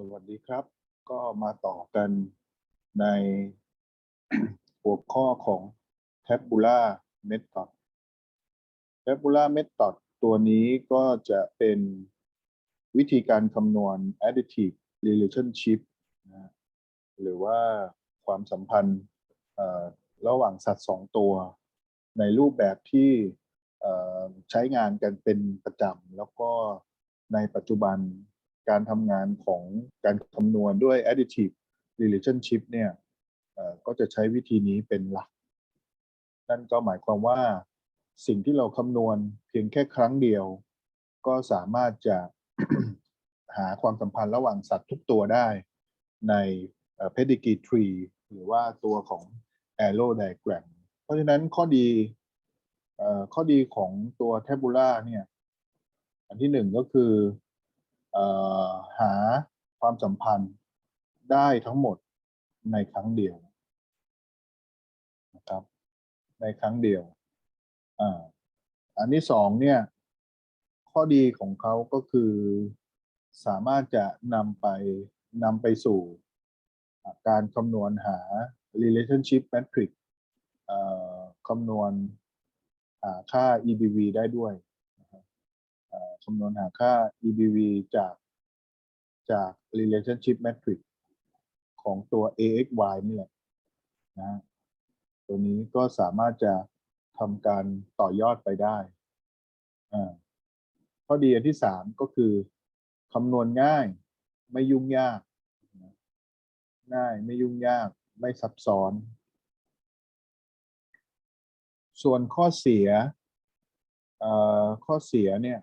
สวัสดีครับ ก็มาต่อกันในหัวข้อของ Tabular Method Tabular Method ตัวนี้ก็จะเป็นวิธีการคำนวณ additive relationship นะหรือว่าความสัมพันธ์ระหว่างสัตว์สองตัว ในรูปแบบที่ใช้งานกันเป็นประจำแล้วก็ในปัจจุบัน การทำงานของการคำนวณด้วย additive relationship เนี่ยก็จะใช้วิธีนี้เป็นหลัก นั่นก็หมายความว่าสิ่งที่เราคำนวณเพียงแค่ครั้งเดียว ก็สามารถจะหาความสัมพันธ์ระหว่างสัตว์ทุกตัวได้ใน pedigree tree หรือว่าตัวของ arrow diagram เพราะฉะนั้นข้อดีข้อดีของตัว tabula เนี่ย อันที่หนึ่งก็คือ หาความสัมพันธ์ได้ทั้งหมดในครั้งเดียวนะครับ ในครั้งเดียวอ่าอันที่สองเนี่ย ข้อดีของเขาก็คือสามารถจะนำไปนำไปสู่การคำนวณหา relationship matrix คำนวณหาค่า EBV ได้ด้วย คำนวณหาค่า EBV จากจาก relationship matrix ของตัว AXY นี่แหละนะตัวนี้ก็สามารถจะทำการต่อยอดไปได้ข้อดีอันที่สามก็คือคำนวณง่าย ไม่ยุ่งยาก ง่ายไม่ยุ่งยาก ไม่ซับซ้อน ส่วนข้อเสียข้อเสียเนี่ย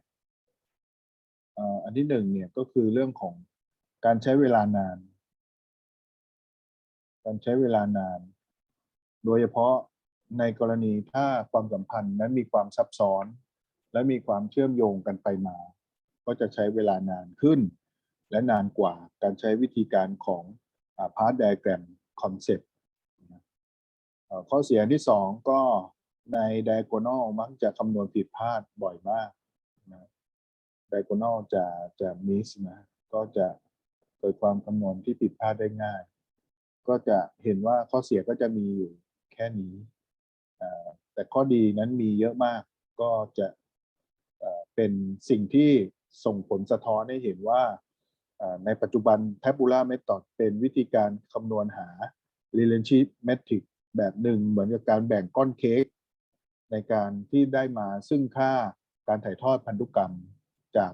อันที่หนึ่งเนี่ยก็คือเรื่องของการใช้เวลานาน การใช้เวลานาน โดยเฉพาะในกรณีถ้าความสัมพันธ์นั้นมีความซับซ้อน และมีความเชื่อมโยงกันไปมา ก็จะใช้เวลานานขึ้น และนานกว่าการใช้วิธีการของพาร์ทไดแกรมคอนเซปต์ข้อเสียที่สองก็ใน diagonal มักจะคำนวณผิดพลาดบ่อยมาก diagonal จะจะ miss นะ ก็จะเกิดความคำนวณที่ผิดพลาดได้ง่าย ก็จะเห็นว่าข้อเสียก็จะมีอยู่แค่นี้อ่าแต่ข้อดีนั้นมีเยอะมาก ก็จะเอ่อเป็นสิ่งที่ส่งผลสะท้อนให้เห็นว่าอ่าในปัจจุบัน tabular method เป็นวิธีการคำนวณหา relationship metric แบบหนึ่งเหมือนกับการแบ่งก้อนเค้กในการที่ได้มาซึ่งค่าการถ่ายทอดพันธุกรรม จาก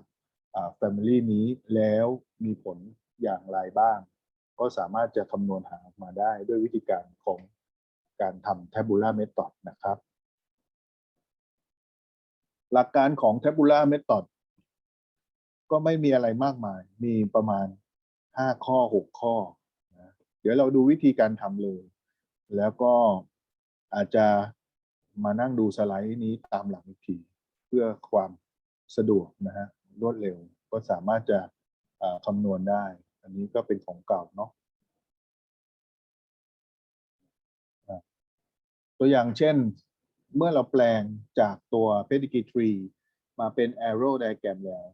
อ่า family นี้แล้วมีผลอย่างไรบ้าง ก็สามารถจะคำนวณหาออกมาได้ด้วยวิธีการของการทำ tabular method นะครับ หลักการของ tabular method ก็ไม่มีอะไรมากมาย มีประมาณ 5 ข้อ 6 ข้อนะเดี๋ยวเราดูวิธีการทำเลย แล้วก็อาจจะมานั่งดูสไลด์นี้ตามหลังอีกที เพื่อความ สะดวกนะฮะรวดเร็วก็สามารถจะคำนวณได้ อันนี้ก็เป็นของเก่าเนาะะตัวอย่างเช่นเมื่อเราแปลงจากตัว pedigree tree มาเป็น arrow diagram แล้ว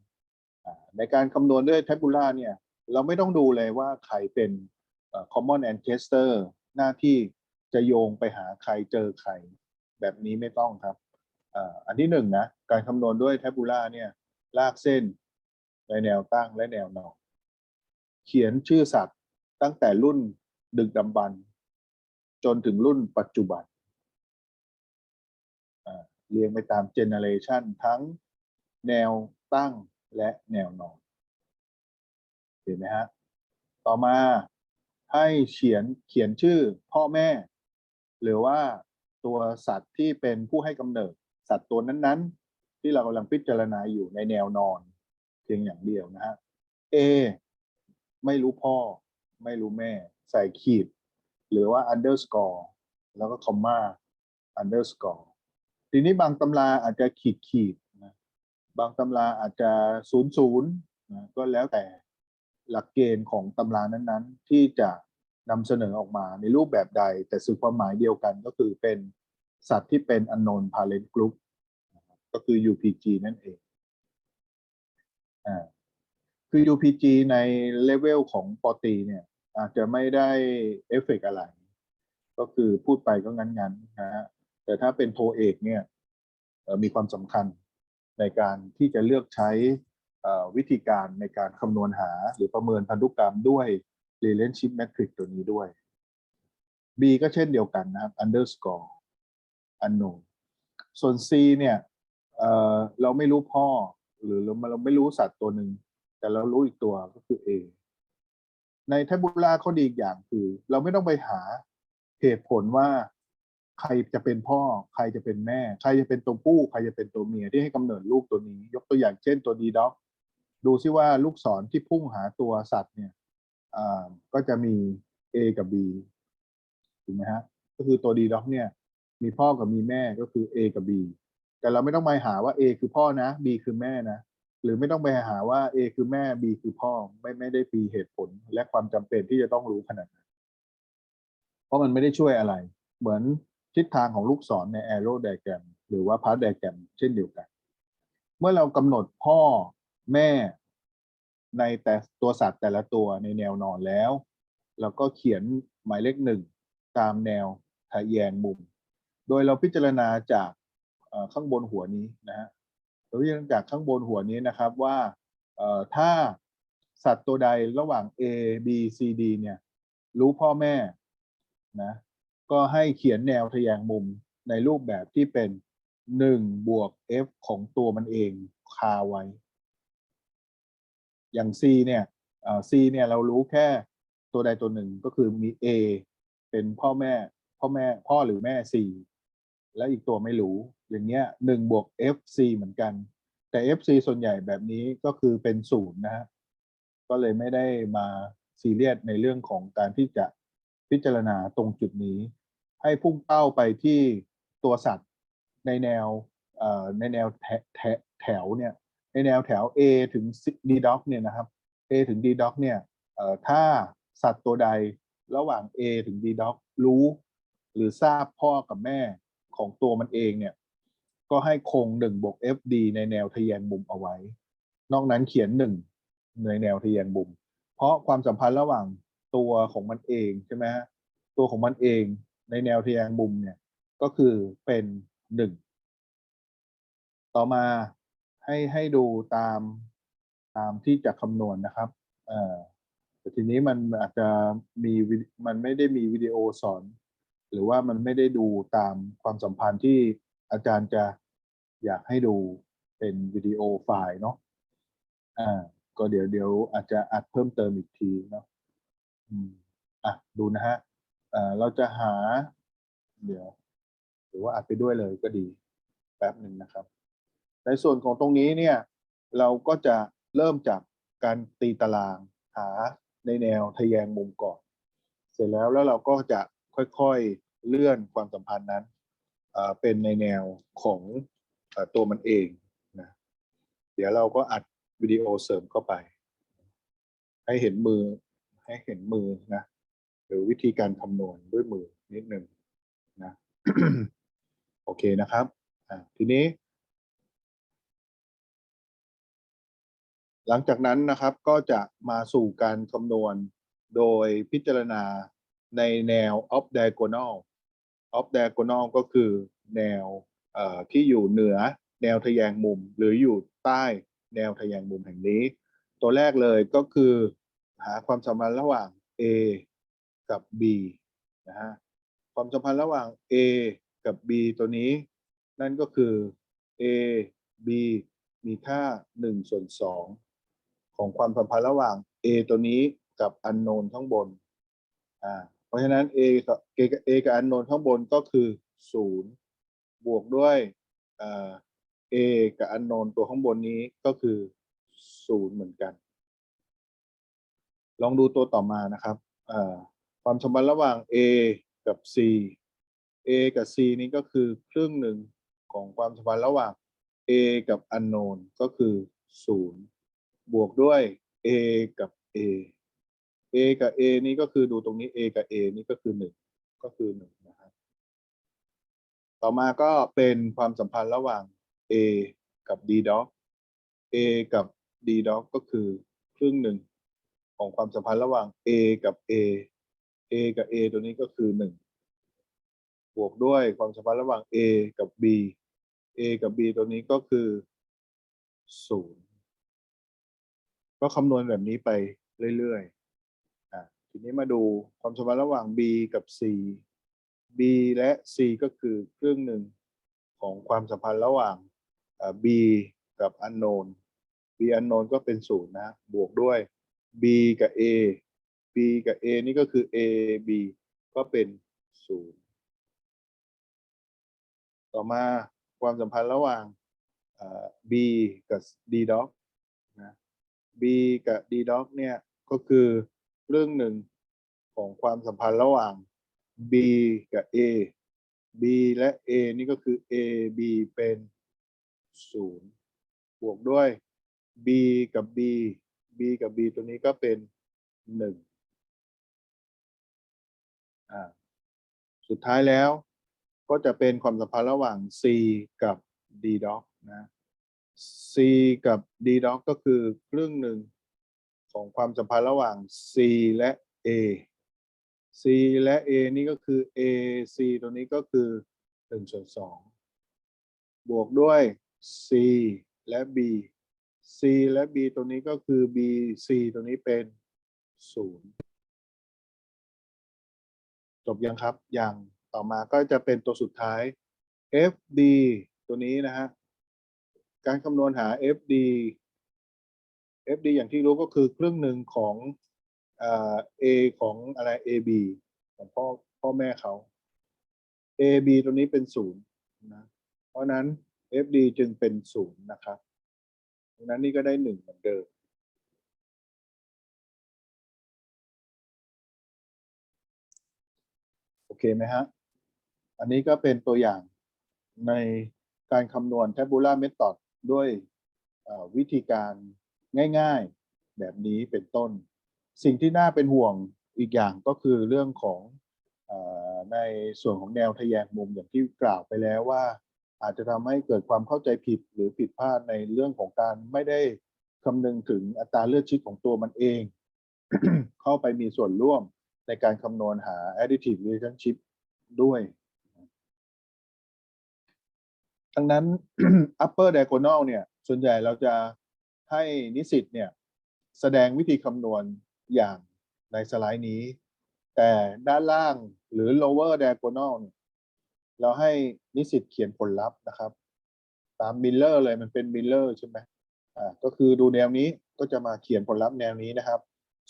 ในการคำนวณด้วย tabular เนี่ย เราไม่ต้องดูเลยว่าใครเป็น common ancestor หน้าที่จะโยงไปหาใครเจอใคร แบบนี้ไม่ต้องครับ อันที่หนึ่งนะ การคำนวณด้วย tabular เนี่ยลากเส้นในแนวตั้งและแนวนอนเขียนชื่อสัตว์ตั้งแต่รุ่นดึกดำบรรพ์จนถึงรุ่นปัจจุบันเรียงไปตามเจเนเรชันทั้งแนวตั้งและแนวนอนเห็นไหมฮะ ต่อมาให้เขียนเขียนชื่อพ่อแม่ หรือว่าตัวสัตว์ที่เป็นผู้ให้กำเนิด สัตว์ตัวนั้นๆ ที่เรากำลังพิจารณาอยู่ในแนวนอนเพียงอย่างเดียวนะฮะ A ไม่รู้พ่อ ไม่รู้แม่ ใส่ขีด หรือว่า underscore แล้วก็ comma underscore ทีนี้บางตำราอาจจะขีดขีดนะบางตำราอาจจะศูนย์ศูนย์นะก็แล้วแต่หลักเกณฑ์ของตำรานั้นๆ ที่จะนำเสนอออกมาในรูปแบบใด แต่สื่อความหมายเดียวกันก็คือเป็น สัตว์ที่เป็น unknown parent group นะครับก็คือ UPG นั่นเองอ่าคือ UPG ในเลเวลของปอตีเนี่ย อาจจะไม่ได้เอฟเฟกต์อะไร ก็คือพูดไปก็งั้นๆนะฮะแต่ถ้าเป็นโทเอกเนี่ยมีความสำคัญในการที่จะเลือกใช้อ่อวิธีการในการคำนวณหาหรือประเมินพันธุกรรมด้วย relationship metric ตัวนี้ด้วย B ก็เช่นเดียวกันนะครับ underscore unknown ส่วน C เนี่ยเเราไม่รู้พ่อ หรือเราเราไม่รู้สัตว์ตัวหนึ่งแต่เรารู้อีกตัวก็คือ A ในเทบูล่าข้อดีอีกอย่างคือ เราไม่ต้องไปหาเหตุผลว่าใครจะเป็นพ่อ ใครจะเป็นแม่ ใครจะเป็นตัวผู้ ใครจะเป็นตัวเมียที่ให้กำเนิดลูกตัวนี้ ยกตัวอย่างเช่นตัวดีด็อกดูซิว่าลูกศรที่พุ่งหาตัวสัตว์เนี่ยก็จะมี A กับ B ถูกไหมฮะ ก็คือตัวดีด็อกเนี่ย มีพ่อกับมีแม่ก็คือ A กับ B แต่เราไม่ต้องไปหาว่า A คือพ่อนะ B คือแม่นะ หรือไม่ต้องไปหาว่า A คือแม่ B คือพ่อไม่ไม่ได้มีเหตุผลและความจำเป็นที่จะต้องรู้ขนาดนั้นเพราะมันไม่ได้ช่วยอะไร เหมือนทิศทางของลูกศรใน arrow diagram หรือว่า path diagram เช่นเดียวกัน เมื่อเรากำหนดพ่อแม่ในแต่ตัวสัตว์แต่ละตัวในแนวนอนแล้ว เราก็เขียนหมายเลขหนึ่งตามแนวทะแยงมุม โดยเราพิจารณาจากข้างบนหัวนี้นะฮะเราพิจารณาจากข้างบนหัวนี้นะครับว่าถ้าสัตว์ตัวใดระหว่าง A B C D เนี่ยรู้พ่อแม่นะก็ให้เขียนแนวทะแยงมุมในรูปแบบที่เป็น 1 บวก F ของตัวมันเองคาไว้ อย่าง C เนี่ย C เนี่ยเรารู้แค่ตัวใดตัวหนึ่งก็คือมี A เป็นพ่อแม่ พ่อแม่ พ่อหรือแม่ C แล้วอีกตัวไม่รู้ อย่างเงี้ยหนึ่งบวก FC เหมือนกัน แต่ FC ส่วนใหญ่แบบนี้ก็คือเป็นศูนย์นะฮะก็เลยไม่ได้มาซีเรียสในเรื่องของการที่จะพิจารณาตรงจุดนี้ ให้พุ่งเป้าไปที่ตัวสัตว์ในแนวในแนวแถแถแถวเนี่ยในแนวแถว A ถึง D doc เนี่ยนะครับ A ถึง D doc เนี่ยถ้าสัตว์ตัวใดระหว่าง A ถึง D doc รู้ หรือทราบพ่อกับแม่ ของตัวมันเองเนี่ย ก็ให้คง1บวก FD ในแนวทะแยงมุมเอาไว้ นอกนั้นเขียน1ในแนวทะแยงมุม เพราะความสัมพันธ์ระหว่างตัวของมันเองใช่ไหมฮะตัวของมันเองในแนวทะแยงมุมเนี่ย ก็คือเป็น1ต่อมาให้ให้ดูตามตามที่จะคำนวณนะครับเอ่อแต่ทีนี้มันอาจจะมีมันไม่ได้มีวิดีโอสอน หรือว่ามันไม่ได้ดูตามความสัมพันธ์ที่อาจารย์จะอยากให้ดูเป็นวิดีโอไฟล์เนาะอ่าก็เดี๋ยวเดี๋ยวอาจจะอัดเพิ่มเติมอีกทีเนาะอืมอะดูนะฮะอ่าเราจะหา เดี๋ยว หรือว่าอัดไปด้วยเลยก็ดีแป๊บหนึ่งนะครับ ในส่วนของตรงนี้เนี่ย เราก็จะเริ่มจากการตีตารางหาในแนวทะแยงมุมก่อน เสร็จแล้วแล้วเราก็จะค่อยๆ เลื่อนความสัมพันธ์นั้นเป็นในแนวของตัวมันเองนะเดี๋ยวเราก็อัดวิดีโอเสริมเข้าไป ให้เห็นมือให้เห็นมือนะหรือวิธีการคำนวณด้วยมือนิดหนึ่งนะโอเคนะครับทีนี้ หลังจากนั้นนะครับก็จะมาสู่การคำนวณโดยพิจารณาในแนว off diagonal of diagonal ก็คือแนวที่อยู่เหนือแนวทะแยงมุม หรืออยู่ใต้แนวทะแยงมุมแห่งนี้ ตัวแรกเลยก็คือ หาความสัมพันธ์ระหว่าง A กับ B นะฮะความสัมพันธ์ระหว่าง A กับ B ตัวนี้ นั่นก็คือ A B มีค่า1ส่วน2ของความสัมพันธ์ระหว่าง A ตัวนี้กับ unknown ข้างบนอ่า ราะฉะนั้น A กับ A กับ A กับ unknown ข้างบนก็คือ0บวกด้วยอ่า A กับ unknown ตัวข้างบนนี้ก็คือ0เหมือนกัน ลองดูตัวต่อมานะครับความสัมพันธ์ระหว่าง A กับ C A กับ C นี้ก็คือครึ่งหนึ่งของความสัมพันธ์ระหว่าง A กับ unknown ก็คือ 0 บวกด้วย A กับ A A กับ A นี่ก็คือดูตรงนี้ A กับ A นี่ก็คือ1ก็คือ1นะครับต่อมาก็เป็นความสัมพันธ์ระหว่าง A กับ D dog A กับ D dog ก็คือครึ่งหนึ่งของความสัมพันธ์ระหว่าง A กับ A A กับ A ตัวนี้ก็คือหนึ่งบวกด้วยความสัมพันธ์ระหว่าง A กับ B A กับ B ตัวนี้ก็คือศูนย์ก็คำนวณแบบนี้ไปเรื่อยๆ ทีนี้มาดูความสัมพันธ์ระหว่าง B กับ C B และ C ก็คือครึ่งหนึ่งของความสัมพันธ์ระหว่าง B กับ unknown B unknown ก็เป็นศูนย์นะ บวกด้วย B กับ A B กับ A นี่ก็คือ A B ก็เป็นศูนย์ต่อมาความสัมพันธ์ระหว่าง B กับ D dog นะ B กับ D dog เนี่ยก็คือ เรื่องหนึ่งของความสัมพันธ์ระหว่าง B กับ A B และ A นี่ก็คือ A B เป็นศูนย์บวกด้วย B กับ B B กับ B ตัวนี้ก็เป็นหนึ่งอ่าสุดท้ายแล้วก็จะเป็นความสัมพันธ์ระหว่าง C กับ D dog นะ C กับ D dog ก็คือครึ่งหนึ่ง ของความสัมพันธ์ระหว่าง C และ A C และ A นี่ก็คือ A C ตัวนี้ก็คือหนึ่งส่วนสองบวกด้วย C และ B C และ B ตัวนี้ก็คือ B C ตัวนี้เป็นศูนย์จบยังครับ ยัง ต่อมาก็จะเป็นตัวสุดท้าย FD ตัวนี้นะฮะ การคำนวณหา FD FD อย่างที่รู้ก็คือครึ่งหนึ่งของอ่า A ของอะไร AB ของพ่อพ่อแม่เขา AB ตัวนี้เป็นศูนย์นะ เพราะนั้น FD จึงเป็นศูนย์นะครับดังนั้นนี่ก็ได้หนึ่งเหมือนเดิมโอเคไหมฮะ อันนี้ก็เป็นตัวอย่างในการคำนวณ tabular method ด้วยวิธีการ ง่ายๆ แบบนี้เป็นต้น สิ่งที่น่าเป็นห่วงอีกอย่างก็คือเรื่องของอในส่วนของแนวทะแยงมุมอย่างที่กล่าวไปแล้วว่า อาจจะทำให้เกิดความเข้าใจผิดหรือผิดพลาดในเรื่องของการไม่ได้คำนึงถึงอัตราเลือดชิดของตัวมันเอง เข้าไปมีส่วนร่วมในการคำนวณหา additive relationship ด้วยดังนั้น upper diagonal เนี่ย ส่วนใหญ่เราจะ ให้นิสิตเนี่ยแสดงวิธีคำนวณอย่างในสไลด์นี้ แต่ด้านล่างหรือ lower diagonal เนี่ยเราให้นิสิตเขียนผลลัพธ์นะครับ ตามมิลเลอร์เลยมันเป็นมิลเลอร์ใช่ไหมอ่าก็คือดูแนวนี้ก็จะมาเขียนผลลัพธ์แนวนี้นะครับ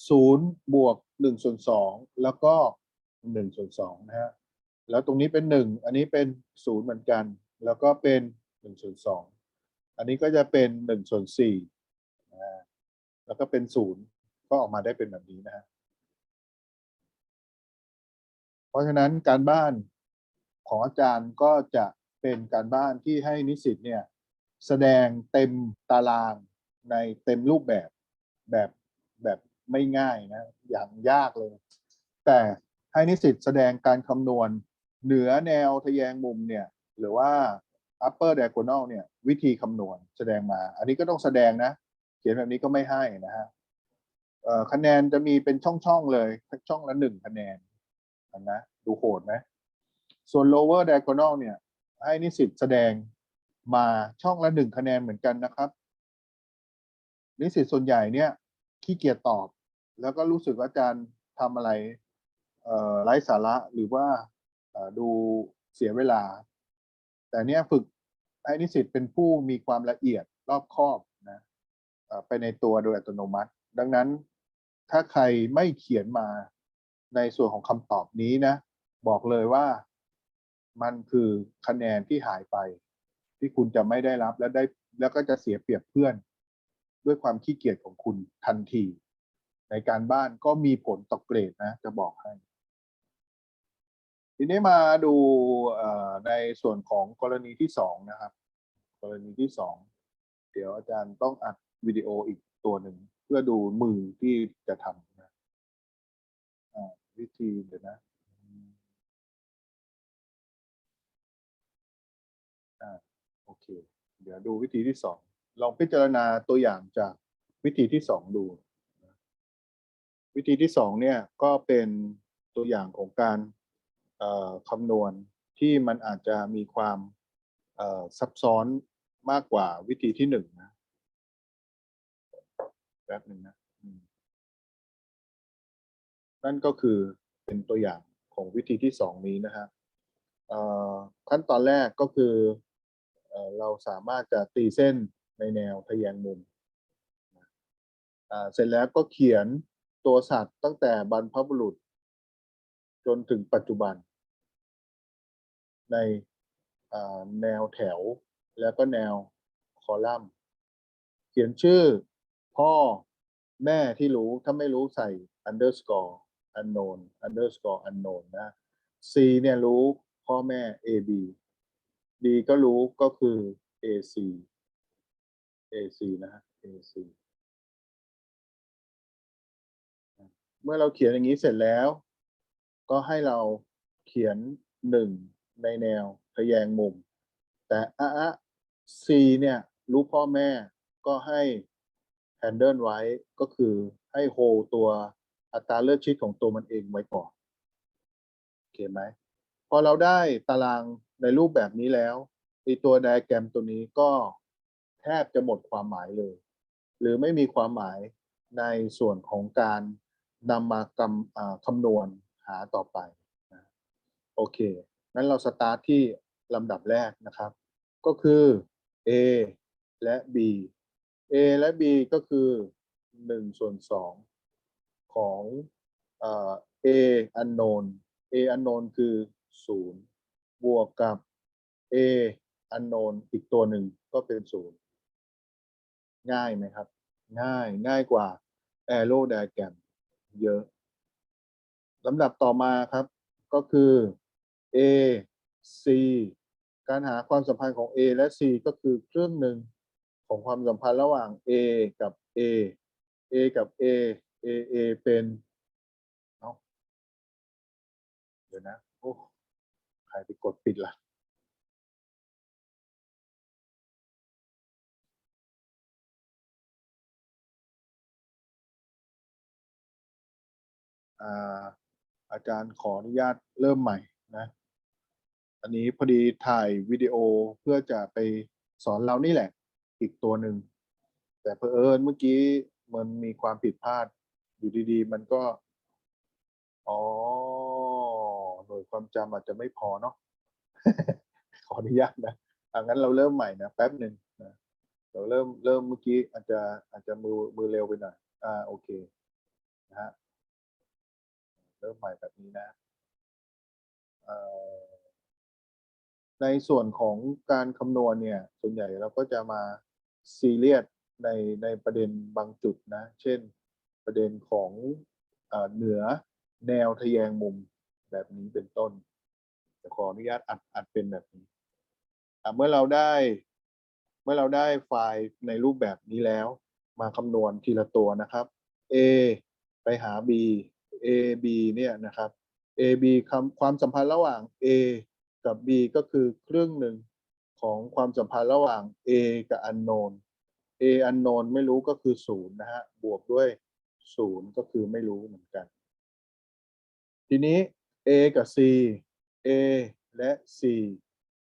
ศูนย์บวกหนึ่งส่วนสองแล้วก็หนึ่งส่วนสองนะฮะแล้วตรงนี้เป็นหนึ่งอันนี้เป็นศูนย์เหมือนกัน แล้วก็เป็นหนึ่งส่วนสองอันนี้ก็จะเป็นหนึ่งส่วนสี่ แล้วก็เป็นศูนย์ก็ออกมาได้เป็นแบบนี้นะฮะเพราะฉะนั้นการบ้านของอาจารย์ก็จะเป็นการบ้านที่ให้นิสิตเนี่ย แสดงเต็มตารางในเต็มรูปแบบแบบแบบไม่ง่ายนะ อย่างยากเลย แต่ให้นิสิตแสดงการคำนวณเหนือแนวทะแยงมุมเนี่ย หรือว่า upper diagonal เนี่ย วิธีคำนวณแสดงมา อันนี้ก็ต้องแสดงนะ ขียนแบบนี้ก็ไม่ให้นะฮะคะแนนจะมีเป็นช่องๆเลย ช่องละหนึ่งคะแนนนนะดูโหดไหมส่วน lower diagonal เนี่ย ให้นิสิตแสดงมาช่องละหนึ่งคะแนนเหมือนกันนะครับ นิสิตส่วนใหญ่เนี่ยขี้เกียจตอบ แล้วก็รู้สึกว่าอาจารย์ทำอะไรไร้สาระหรือว่าดูเสียเวลา แต่เนี่ยฝึกให้นิสิตเป็นผู้มีความละเอียดรอบคอบ ไปในตัวโดยอัตโนมัติ ดังนั้นถ้าใครไม่เขียนมาในส่วนของคำตอบนี้นะ บอกเลยว่ามันคือคะแนนที่หายไป ที่คุณจะไม่ได้รับและได้แล้วก็จะเสียเปรียบเพื่อน ด้วยความขี้เกียจของคุณทันที ในการบ้านก็มีผลต่อเกรดนะ จะบอกให้ ทีนี้มาดูในส่วนของกรณีที่สองนะครับ กรณีที่สองเดี๋ยวอาจารย์ต้องอัด วิดีโออีกตัวหนึ่ง เพื่อดูมือที่จะทำนะวิธีเดี๋ยวนะโอเค เดี๋ยวดูวิธีที่สองลองพิจารณาตัวอย่างจากวิธีที่สองดู วิธีที่สองเนี่ยก็เป็นตัวอย่างของการคำนวณที่มันอาจจะมีความซับซ้อนมากกว่าวิธีที่หนึ่งนะ แป๊บหนึ่งนะนั่นก็คือเป็นตัวอย่างของวิธีที่สองนี้นะฮะเอ่อขั้นตอนแรกก็คือเราสามารถจะตีเส้นในแนวทะแยงมุมเสร็จแล้วก็เขียนตัวสัตว์ตั้งแต่บรรพบุรุษ จนถึงปัจจุบัน ในแนวแถวแล้วก็แนวคอลัมน์ เขียนชื่อ พ่อแม่ที่รู้ถ้าไม่รู้ใส่ underscore unknown underscore unknown นะ C เนี่ยรู้พ่อแม่ AB D ก็รู้ก็คือ AC AC นะฮะ AC เมื่อเราเขียนอย่างนี้เสร็จแล้ว ก็ให้เราเขียนหนึ่งในแนวทะแยงมุม แต่อะอะ C เนี่ยรู้พ่อแม่ก็ให้ handle ไว้ก็คือให้ hold ตัวอัตราเลือกชิดของตัวมันเองไว้ก่อนโอเคไหมพอเราได้ตารางในรูปแบบนี้แล้วไอตัวไดอะแกรมตัวนี้ก็แทบจะหมดความหมายเลย หรือไม่มีความหมายในส่วนของการนำมากำคำนวณหาต่อไปนะโอเคงั้นเราสตาร์ทที่ลำดับแรกนะครับ ก็คือ A และ B A และ B ก็คือ1ส่วน2ของเอ่อ A unknown A unknown คือ0บวกกับ A unknown อีกตัวหนึ่งก็เป็น0ง่ายไหมครับ ง่ายง่ายกว่า arrow diagram เยอะลำดับต่อมาครับก็คือ A C การหาความสัมพันธ์ของ A และ C ก็คือเครึ่องหนึ่ง ของความสัมพันธ์ระหว่าง A กับ A A กับ A A A เป็นเอาเดี๋ยวนะโอ้ใครไปกดปิดละอ่าอาจารย์ขออนุญาตเริ่มใหม่นะ อันนี้พอดีถ่ายวิดีโอเพื่อจะไปสอนเรานี่แหละ อีกตัวหนึ่ง แต่เพอเอิญเมื่อกี้มันมีความผิดพลาด อยู่ดีๆ มันก็ อ๋อ หน่วยความจำอาจจะไม่พอเนาะ ขออนุญาตนะอะงั้นเราเริ่มใหม่นะแป๊บหนึ่งนะเราเริ่มเริ่มเมื่อกี้อาจจะอาจจะมือมือเร็วไปหน่อย อ่าโอเคนะฮะเริ่มใหม่แบบนี้นะเอ่อ ในส่วนของการคำนวณเนี่ย ส่วนใหญ่เราก็จะมาซีเรียสในในประเด็นบางจุดนะ เช่นประเด็นของเอ่อเหนือแนวทะแยงมุมแบบนี้เป็นต้นจะขออนุญาตอัดอัดเป็นแบบนี้ เมื่อเราได้เมื่อเราได้ไฟล์ในรูปแบบนี้แล้ว มาคำนวณทีละตัวนะครับ A ไปหา B A B เนี่ยนะครับ A B คำความสัมพันธ์ระหว่าง A กับ B ก็คือครึ่งหนึ่งของความสัมพันธ์ระหว่าง A กับ unknown A unknown ไม่รู้ก็คือศูนย์นะฮะ บวกด้วยศูนย์ก็คือไม่รู้เหมือนกัน ทีนี้ A กับ C A และ C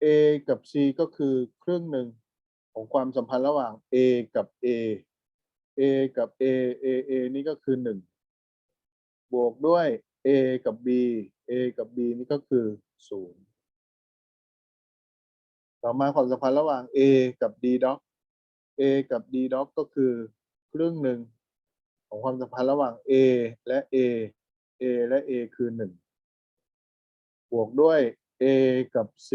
A กับ C ก็คือครึ่งหนึ่งของความสัมพันธ์ระหว่าง A กับ A A กับ A A A นี่ก็คือหนึ่งบวกด้วย A กับ B A กับ B นี่ก็คือศูนย์ ต่อมาความสัมพันธ์ระหว่าง A กับ D dot A กับ D dot ก็คือครึ่งหนึ่งของความสัมพันธ์ระหว่าง A และ A A และ A คือหนึ่งบวกด้วย A กับ C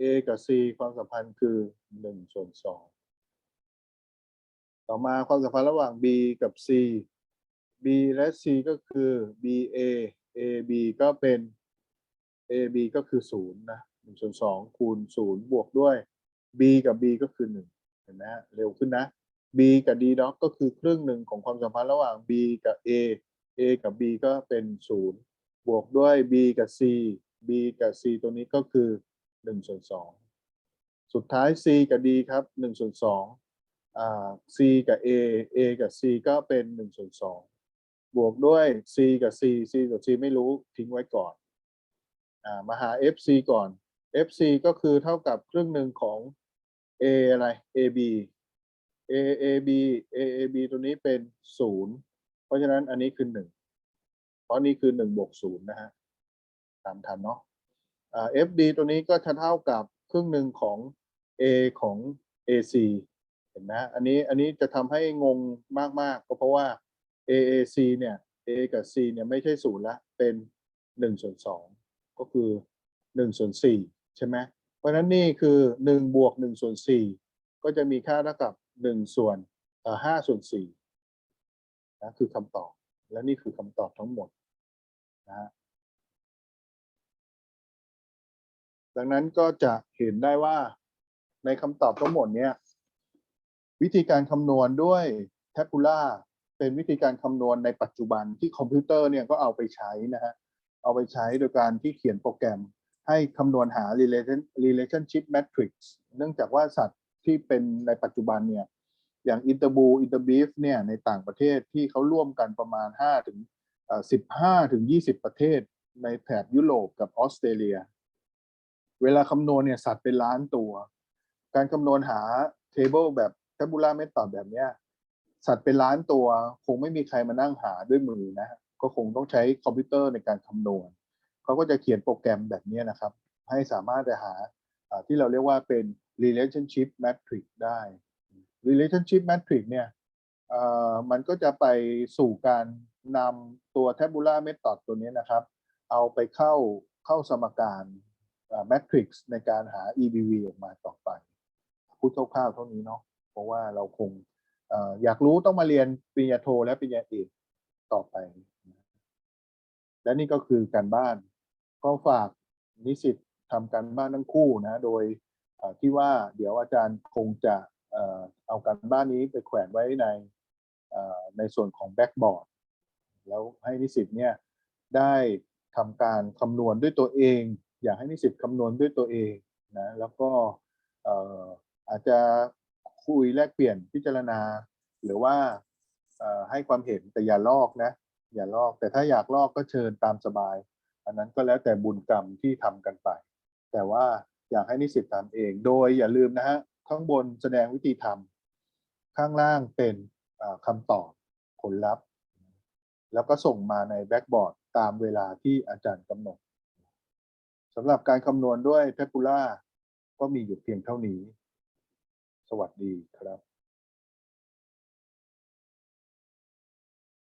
A กับ C ความสัมพันธ์คือหนึ่งส่วนสองต่อมาความสัมพันธ์ระหว่าง B กับ C B และ C ก็คือ BA AB ก็เป็น AB ก็คือศูนย์นะ หนึ่งส่วนสองคูณศูนย์บวกด้วย B กับ B ก็คือหนึ่งเห็นไหมฮะเร็วขึ้นนะ B กับ D dot ก็คือครึ่งหนึ่งของความสัมพันธ์ระหว่าง B กับ A A กับ B ก็เป็นศูนย์บวกด้วย B กับ C B กับ C ตัวนี้ก็คือหนึ่งส่วนสองสุดท้าย C กับ D ครับหนึ่งส่วนสองอ่า C กับ A A กับ C ก็เป็นหนึ่งส่วนสองบวกด้วย c กับ c c กับ c ไม่รู้ทิ้งไว้ก่อนอ่ามาหา fc ก่อน fc ก็คือเท่ากับครึ่งหนึ่งของ a อะไร ab a ab a ab ตัวนี้เป็นศูนย์เพราะฉะนั้นอันนี้คือหนึ่งเพราะนี่คือหนึ่งบวกศูนย์นะฮะตามทันเนาะ fd ตัวนี้ก็จะเท่ากับครึ่งหนึ่งของ a ของ ac เห็นไหมอันนี้อันนี้จะทำให้งงมาก ๆ ก็เพราะว่า AAC เนี่ย A กับ C เนี่ยไม่ใช่ศูนย์ละเป็นหนึ่งส่วนสองก็คือหนึ่งส่วนสี่ ใช่ไหมเพราะฉะนั้นนี่คือหนึ่งบวกหนึ่งส่วนสี่ก็จะมีค่าเท่ากับหนึ่งส่วนเอ่อห้าส่วนสี่นะคือคำตอบ และนี่คือคำตอบทั้งหมดนะดังนั้นก็จะเห็นได้ว่าในคำตอบทั้งหมดเนี้ยวิธีการคำนวณด้วย Tabula เป็นวิธีการคำนวณในปัจจุบันที่คอมพิวเตอร์เนี่ยก็เอาไปใช้นะฮะ เอาไปใช้โดยการที่เขียนโปรแกรม ให้คำนวณหา relation relationship matrix เนื่องจากว่าสัตว์ที่เป็นในปัจจุบันเนี่ย อย่าง Interbu Interbeef เนี่ยในต่างประเทศที่เขาร่วมกันประมาณ 5 ถึง 15 ถึง 20 ประเทศในแถบยุโรปกับออสเตรเลีย เวลาคำนวณเนี่ยสัตว์เป็นล้านตัว การคำนวณหา table แบบ tabular method แบบเนี้ยสัตว์เป็นล้านตัว คงไม่มีใครมานั่งหาด้วยมือนะ ก็คงต้องใช้คอมพิวเตอร์ในการคำนวณ เขาก็จะเขียนโปรแกรมแบบนี้นะครับ ให้สามารถจะหาที่เราเรียกว่าเป็น relationship matrix ได้ relationship matrix เนี่ยมันก็จะไปสู่การนำตัว tabular method ตัวนี้นะครับ เอาไปเข้าเข้าสมการ matrix ในการหา EBV ออกมาต่อไป พูดคร่าวๆเท่านี้เนาะเพราะว่าเราคงเอ่ออยากรู้ต้องมาเรียนปริญญาโทและปริญญาเอกต่อไป และนี่ก็คือการบ้าน ก็ฝากนิสิตทำการบ้านทั้งคู่นะ โดยที่ว่าเดี๋ยวอาจารย์คงจะเอาการบ้านนี้ไปแขวนไว้ในในส่วนของแบ็กบอร์ดแล้วให้นิสิตเนี่ยได้ทำการคำนวณด้วยตัวเอง อยากให้นิสิตคำนวณด้วยตัวเองนะแล้วก็อาจจะคุยแลกเปลี่ยนพิจารณา หรือว่าให้ความเห็นแต่อย่าลอกนะ อย่าลอกแต่ถ้าอยากลอกก็เชิญตามสบาย อันนั้นก็แล้วแต่บุญกรรมที่ทำกันไป แต่ว่าอยากให้นิสิตทำเอง โดยอย่าลืมนะฮะข้างบนแสดงวิธีทำข้างล่างเป็นคำตอบผลลัพธ์ แล้วก็ส่งมาในแบ็กบอร์ดตามเวลาที่อาจารย์กำหนดสำหรับการคำนวณด้วย t a b u l a ก็มีอยู่เพียงเท่านี้ สวัสดีครับ